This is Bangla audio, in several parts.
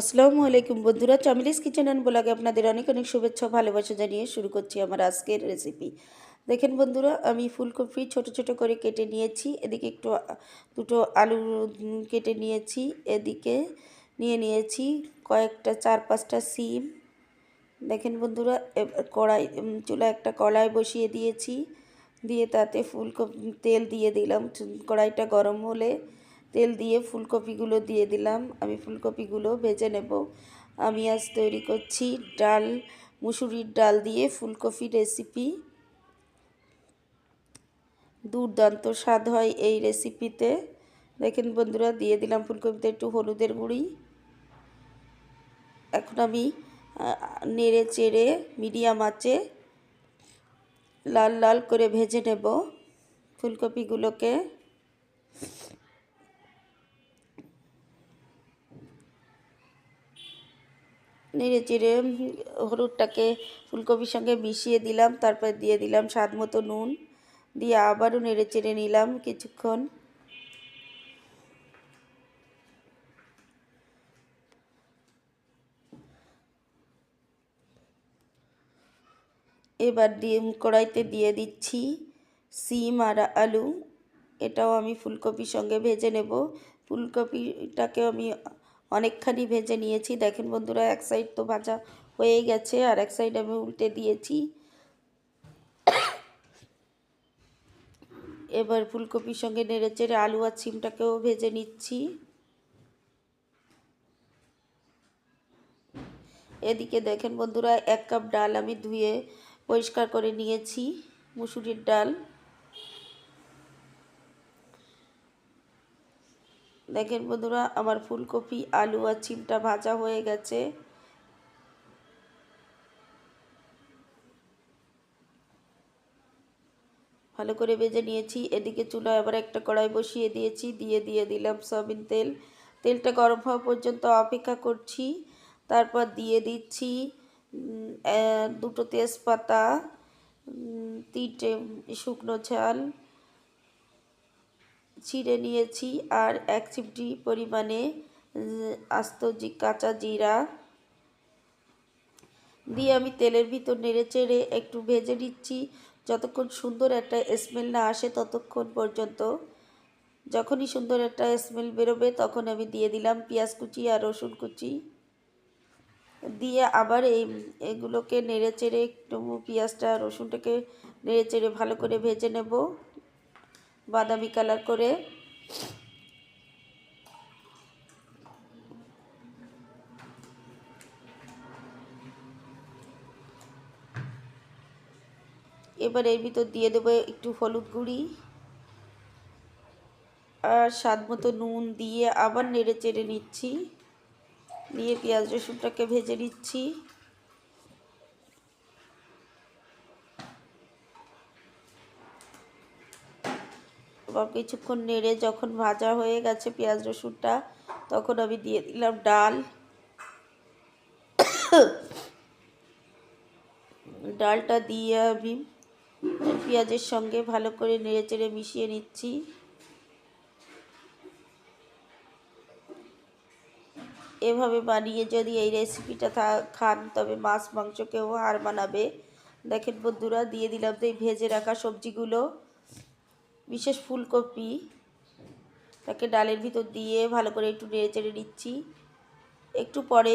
আসসালামু আলাইকুম বন্ধুরা, চামিলিস কিচেন অ্যান্ড ব্লগে আপনাদের অনেক অনেক শুভেচ্ছা ভালোবাসা জানিয়ে শুরু করছি আমার আজকের রেসিপি দেখেন বন্ধুরা, আমি ফুলকপি ছোট ছোট করে কেটে নিয়েছি, এদিকে একটু দুটো আলু কেটে নিয়েছি, এদিকে নিয়ে নিয়েছি কয়েকটা, চার পাঁচটা সিম। দেখেন বন্ধুরা, এবার কড়াই চুলা একটা কড়াই বসিয়ে দিয়েছি, দিয়ে তাতে ফুলকপি, তেল দিয়ে দিলাম কড়াইটা গরম হলে তেল দিয়ে ফুলকপিগুলো দিয়ে দিলাম। আমি ফুলকপিগুলো ভেজে নেব। আমি আজ তৈরি করছি ডাল, মুসুরির ডাল দিয়ে ফুলকপি রেসিপি দুর্দান্ত স্বাদ হয় এই রেসিপিতে দেখেন বন্ধুরা, দিয়ে দিলাম ফুলকপিতে একটু হলুদের গুঁড়ি। এখন আমি নেড়ে চেড়ে মিডিয়াম আঁচে লাল লাল করে ভেজে নেব ফুলকপিগুলোকে। নেড়ে চেড়ে হলুদটাকে ফুলকপির সঙ্গে মিশিয়ে দিলাম, তারপর দিয়ে দিলাম স্বাদ মতো নুন, দিয়ে আবারও নেড়ে চেড়ে নিলাম কিছুক্ষণ। এবার দিয়ে কড়াইতে দিয়ে দিচ্ছি সিম আর আলু, এটাও আমি ফুলকপির সঙ্গে ভেজে নেব। ফুলকপিটাকে আমি অনেকখানি ভেজে নিয়েছি। দেখেন বন্ধুরা, এক সাইড তো ভাজা হয়ে গেছে আর এক সাইড আমি উল্টে দিয়েছি। এবার ফুলকপির সঙ্গে নেড়ে চেড়ে আলু আর সিমটাকেও ভেজে নিচ্ছি। এদিকে দেখেন বন্ধুরা, এক কাপ ডাল আমি ধুয়ে পরিষ্কার করে নিয়েছি, মুসুরির ডাল। দেখেন বন্ধুরা, আমার ফুলকপি, আলু আর চিমটা ভাজা হয়ে গেছে। ভালো করে ভেজে নিয়েছি। এদিকে চুলায় আবার একটা কড়াই বসিয়ে দিয়েছি। দিয়ে দিয়ে দিলাম সয়াবিন তেল। তেলটা গরম হওয়া পর্যন্ত অপেক্ষা করছি। তারপর দিয়ে দিচ্ছি দুটো তেজপাতা তিনটে শুকনো ঝাল। ছিঁড়ে নিয়েছি আর এক চিমটি পরিমাণে আস্ত জি কাঁচা জিরা দিয়ে আমি তেলের ভিতর নেড়ে চেড়ে একটু ভেজে নিচ্ছি। যতক্ষণ সুন্দর একটা স্মেল না আসে ততক্ষণ পর্যন্ত। যখনই সুন্দর একটা স্মেল বেরোবে তখন আমি দিয়ে দিলাম পেঁয়াজ কুচি আর রসুন কুচি। দিয়ে আবার এই, এগুলোকে নেড়ে চেড়ে একটু পেঁয়াজটা রসুনটাকে নেড়ে চেড়ে ভালো করে ভেজে নেব। বাদামি কালার করে। এবার এর ভিতর দিয়ে দেবো একটু হলুদ গুঁড়ি আর স্বাদ মতো নুন দিয়ে আবার নেড়ে চেড়ে নিচ্ছি। নিয়ে পেঁয়াজ রসুনটাকে ভেজে নিচ্ছি। এবার কিছুক্ষণ নেড়ে যখন ভাজা হয়ে গেছে পেঁয়াজ রসুনটা, তখন আমি দিয়ে দিলাম ডাল। ডালটা দিয়ে আমি পেঁয়াজের সঙ্গে ভালো করে নেড়ে চেড়ে মিশিয়ে নিচ্ছি। এভাবে বানিয়ে যদি এই রেসিপিটা খান, তবে মাছ মাংসকেও হার মানাবে। দেখেন বন্ধুরা, দিয়ে দিলাম তো এই ভেজে রাখা সবজিগুলো। বিশেষ ফুলকপি, তাকে ডালের ভিতর দিয়ে ভালো করে একটু নেড়ে চেড়ে নিচ্ছি। একটু পরে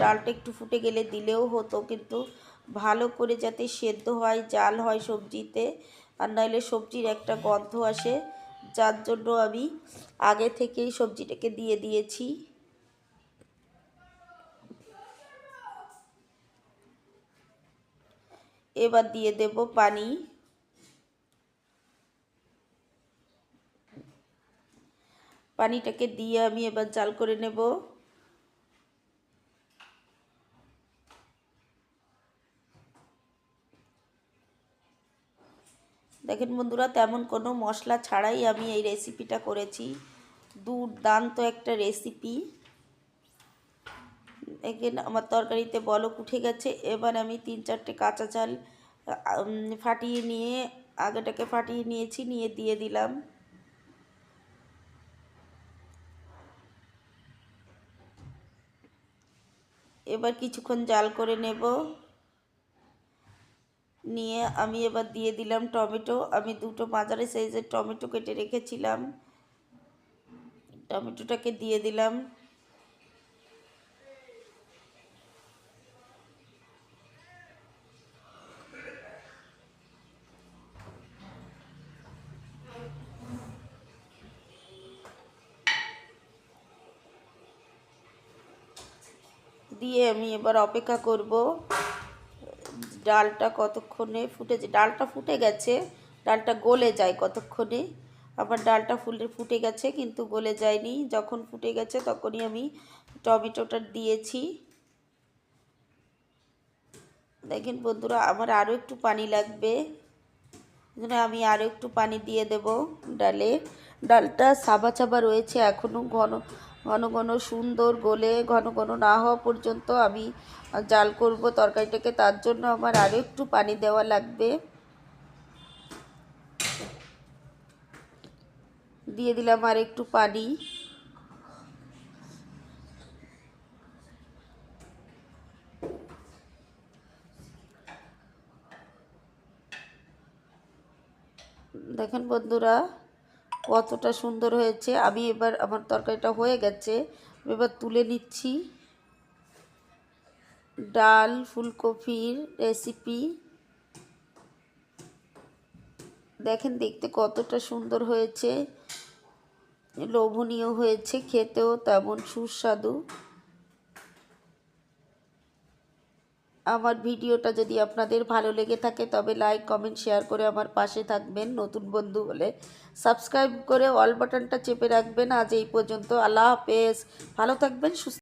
ডালটা একটু ফুটে গেলে দিলেও হতো, কিন্তু ভালো করে যাতে সেদ্ধ হয়, জাল হয় সবজিতে, আর নাহলে সবজির একটা গন্ধ আসে, যার জন্য আমি আগে থেকেই সবজিটাকে দিয়ে দিয়েছি। এবার দিয়ে দেব পানি। পানিটাকে দিয়ে আমি এবার জাল করে নেব। দেখেন বন্ধুরা, তেমন কোনো মশলা ছাড়াই আমি এই রেসিপিটা করেছি। দুর্দান্ত একটা রেসিপি। এখানে আমার তরকারিতে বলক উঠে গেছে। এবার আমি তিন চারটে কাঁচা চাল ফাটিয়ে নিয়ে, আগেটাকে ফাটিয়ে নিয়েছি, নিয়ে দিয়ে দিলাম। এবার কিছুক্ষণ জাল করে নেব। নিয়ে আমি এবার দিয়ে দিলাম টমেটো। আমি দুটো মাঝারি সাইজের টমেটো কেটে রেখেছিলাম। টমেটোটাকে দিয়ে দিলাম। দিয়ে আমি এবার অপেক্ষা করব। ডালটা কতক্ষণে ফুটেছে? ডালটা ফুটে গেছে, ডালটা গলে যায় কতক্ষণে? আবার ডালটা ফুলে, ফুটে গেছে কিন্তু গলে যায়নি। যখন ফুটে গেছে তখনই আমি টমেটোটা দিয়েছি। দেখেন বন্ধুরা, আমার আরও একটু পানি লাগবে। আমি আরও একটু পানি দিয়ে দেব ডালে। ডালটা সাবা চাবা রয়েছে, এখনও ঘন ঘন ঘন সুন্দর গলে ঘন ঘন না হওয়া পর্যন্ত আমি জাল করব তরকারিটাকে। তার জন্য আমার আরও একটু পানি দেওয়া লাগবে। দিয়ে দিলাম আর একটু পানি। দেখেন বন্ধুরা কতটা সুন্দর হয়েছে। আমি এবার আমার তরকারিটা হয়ে গেছে। এবার তুলে নিচ্ছি। ডাল, ফুলকপির রেসিপি দেখেন দেখতে কতটা সুন্দর হয়েছে। লোভনীয় হয়েছে, খেতেও তেমন সুস্বাদু। আমার ভিডিওটা যদি আপনাদের ভালো লেগে থাকে তবে লাইক, কমেন্ট, শেয়ার করে আমার পাশে থাকবেন নতুন বন্ধু হলে। সাবস্ক্রাইব করে অল বাটনটা চেপে রাখবেন। আজ এই পর্যন্ত আল্লাহ হাফেজ। ভালো থাকবেন, সুস্থ